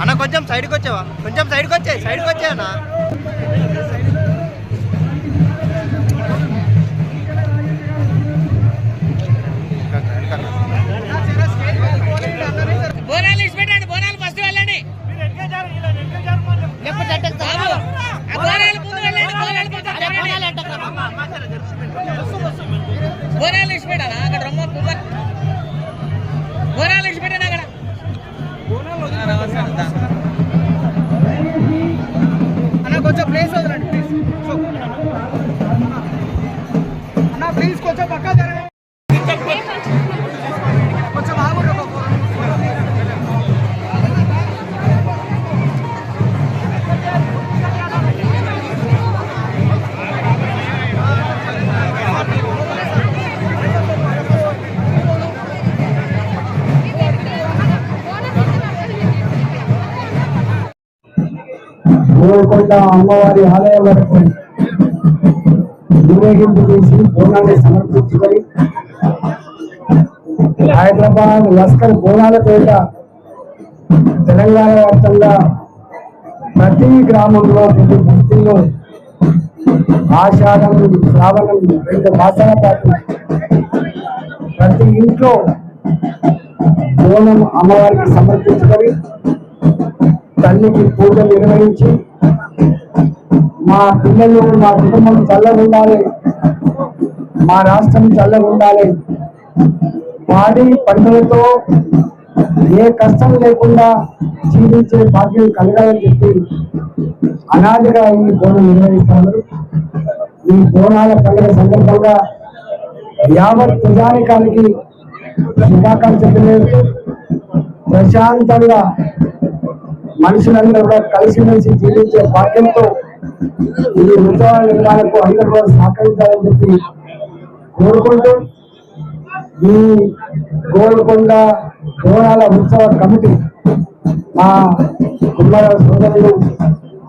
అన్న కొంచెం సైడ్కి వచ్చావా? కొంచెం సైడ్కి వచ్చాయి సైడ్కి వచ్చాయన్నా గోల్కొండ అమ్మవారి ఆలయం వరకు ఊరేగింపు చేసి బోనాన్ని సమర్పించుకొని హైదరాబాద్ లస్కర్ బోనాలపేట తెలంగాణ వ్యాప్తంగా ప్రతి గ్రామంలో ప్రతి భక్తుల్లో ఆషాఢం శ్రావణం రెండు మాసాల పాటు ప్రతి ఇంట్లో బోనం అమ్మవారికి సమర్పించుకొని తల్లికి పూజలు నిర్వహించి మా పిల్లలు మా కుటుంబం చల్లగా ఉండాలి మా రాష్ట్రం చల్లగా ఉండాలి పాడి పంటలతో ఏ కష్టం లేకుండా జీవించే భాగ్యం కలగాలని చెప్పి అనాదిగా ఈ బోనం నిర్వహిస్తున్నారు. ఈ బోనాల పండుగ సందర్భంగా యావత్ ప్రజానికానికి శుభాకాంక్షలు ప్రశాంతంగా మనుషులందరూ కూడా కలిసిమెలిసి జీవించే భాగ్యంతో ఇది ఉత్సవాల నిర్మాణకు అందరూ కూడా సహకరించాలని చెప్పి కోరుకుంటూ ఈ గోల్కొండ బోనాల ఉత్సవ కమిటీ మా కుమార సోదరులు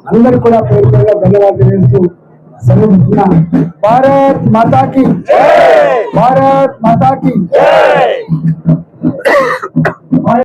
అందరు కూడా పేరు పేరుగా ధన్యవాదాలు తెలియజేస్తూ సెలవుతున్నాను భారత్ మాతాకి భారత్ మాతాకి